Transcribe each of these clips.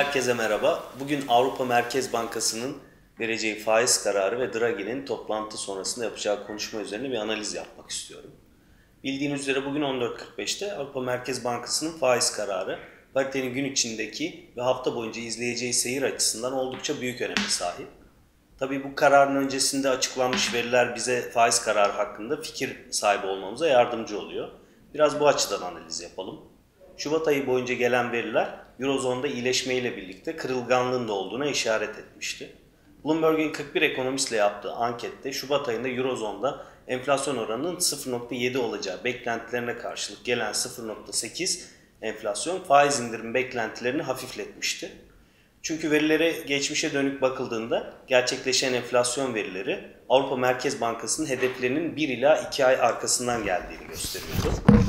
Herkese merhaba. Bugün Avrupa Merkez Bankası'nın vereceği faiz kararı ve Draghi'nin toplantı sonrasında yapacağı konuşma üzerine bir analiz yapmak istiyorum. Bildiğiniz üzere bugün 14.45'te Avrupa Merkez Bankası'nın faiz kararı paritenin gün içindeki ve hafta boyunca izleyeceği seyir açısından oldukça büyük öneme sahip. Tabii bu kararın öncesinde açıklanmış veriler bize faiz kararı hakkında fikir sahibi olmamıza yardımcı oluyor. Biraz bu açıdan analiz yapalım. Şubat ayı boyunca gelen veriler Eurozon'da iyileşmeyle birlikte kırılganlığın da olduğuna işaret etmişti. Bloomberg'in 41 ekonomistle yaptığı ankette Şubat ayında Eurozon'da enflasyon oranının 0.7 olacağı beklentilerine karşılık gelen 0.8 enflasyon faiz indirim beklentilerini hafifletmişti. Çünkü verilere geçmişe dönük bakıldığında gerçekleşen enflasyon verileri Avrupa Merkez Bankası'nın hedeflerinin 1 ila 2 ay arkasından geldiğini gösteriyordu.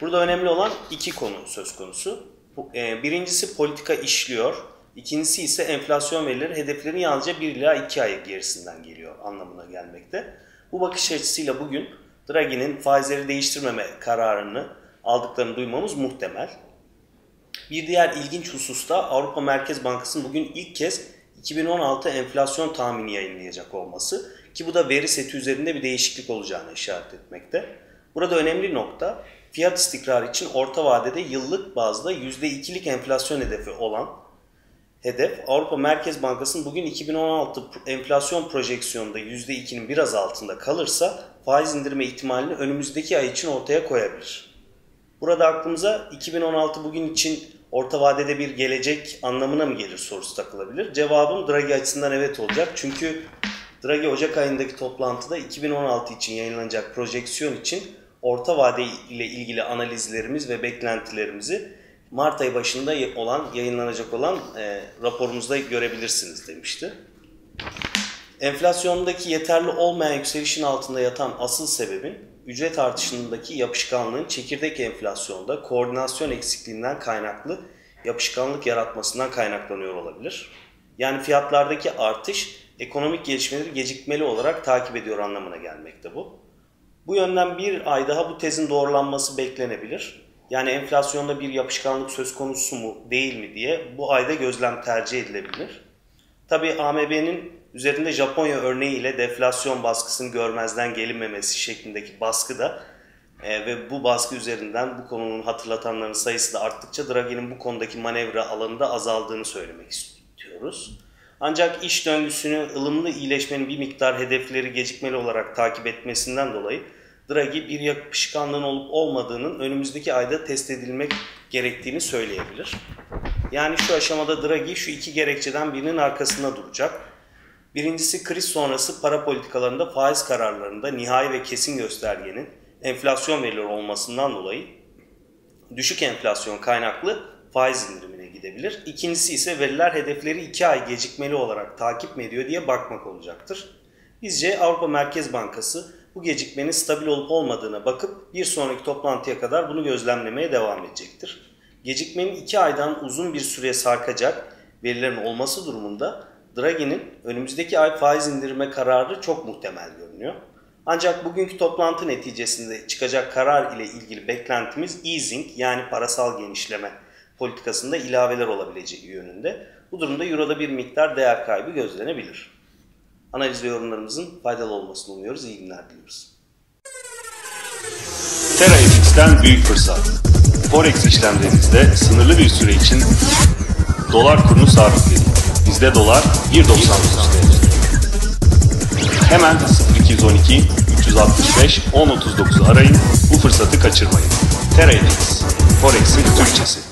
Burada önemli olan iki konu söz konusu. E, birincisi politika işliyor. İkincisi ise enflasyon verileri hedeflerin yalnızca 1 ila 2 ay gerisinden geliyor anlamına gelmekte. Bu bakış açısıyla bugün Draghi'nin faizleri değiştirmeme kararını aldıklarını duymamız muhtemel. Bir diğer ilginç hususta Avrupa Merkez Bankası'nın bugün ilk kez 2016 enflasyon tahmini yayınlayacak olması ki bu da veri seti üzerinde bir değişiklik olacağını işaret etmekte. Burada önemli nokta fiyat istikrarı için orta vadede yıllık bazda %2'lik enflasyon hedefi olan hedef Avrupa Merkez Bankası'nın bugün 2016 enflasyon projeksiyonunda %2'nin biraz altında kalırsa faiz indirme ihtimalini önümüzdeki ay için ortaya koyabilir. Burada aklımıza 2016 bugün için orta vadede bir gelecek anlamına mı gelir sorusu takılabilir. Cevabım Draghi açısından evet olacak. Çünkü Draghi Ocak ayındaki toplantıda 2016 için yayınlanacak projeksiyon için orta vade ile ilgili analizlerimiz ve beklentilerimizi Mart ayı başında olan, yayınlanacak olan e, raporumuzda görebilirsiniz demişti. Enflasyondaki yeterli olmayan yükselişin altında yatan asıl sebebin ücret artışındaki yapışkanlığın çekirdek enflasyonda koordinasyon eksikliğinden kaynaklı yapışkanlık yaratmasından kaynaklanıyor olabilir. Yani fiyatlardaki artış ekonomik gelişmeleri gecikmeli olarak takip ediyor anlamına gelmekte bu. Bu yönden bir ay daha bu tezin doğrulanması beklenebilir. Yani enflasyonda bir yapışkanlık söz konusu mu değil mi diye bu ayda gözlem tercih edilebilir. Tabi AMB'nin üzerinde Japonya örneği ile deflasyon baskısını görmezden gelinmemesi şeklindeki baskı da e, ve bu baskı üzerinden bu konunun hatırlatanların sayısı da arttıkça Draghi'nin bu konudaki manevra alanında azaldığını söylemek istiyoruz. Ancak iş döngüsünü ılımlı iyileşmenin bir miktar hedefleri gecikmeli olarak takip etmesinden dolayı Draghi bir yapışkanlığın olup olmadığının önümüzdeki ayda test edilmek gerektiğini söyleyebilir. Yani şu aşamada Draghi şu iki gerekçeden birinin arkasında duracak. Birincisi kriz sonrası para politikalarında faiz kararlarında nihai ve kesin göstergenin enflasyon verileri olmasından dolayı düşük enflasyon kaynaklı faiz indirimine gidebilir. İkincisi ise veriler hedefleri 2 ay gecikmeli olarak takip mi ediyor diye bakmak olacaktır. Bizce Avrupa Merkez Bankası bu gecikmenin stabil olup olmadığına bakıp bir sonraki toplantıya kadar bunu gözlemlemeye devam edecektir. Gecikmenin 2 aydan uzun bir süreye sarkacak verilerin olması durumunda Draghi'nin önümüzdeki ay faiz indirme kararı çok muhtemel görünüyor. Ancak bugünkü toplantı neticesinde çıkacak karar ile ilgili beklentimiz easing yani parasal genişleme politikasında ilaveler olabileceği yönünde. Bu durumda Euro'da bir miktar değer kaybı gözlenebilir. Analiz ve yorumlarımızın faydalı olmasını umuyoruz. İyi günler diliyoruz. TeraFX'ten büyük fırsat. Forex işlemlerinizde sınırlı bir süre için dolar kurunu sabitleyin. Bizde dolar 1.99 TL. Hemen 0212 365 1039'u arayın. Bu fırsatı kaçırmayın. TeraFX. Forex'in Türkçesi.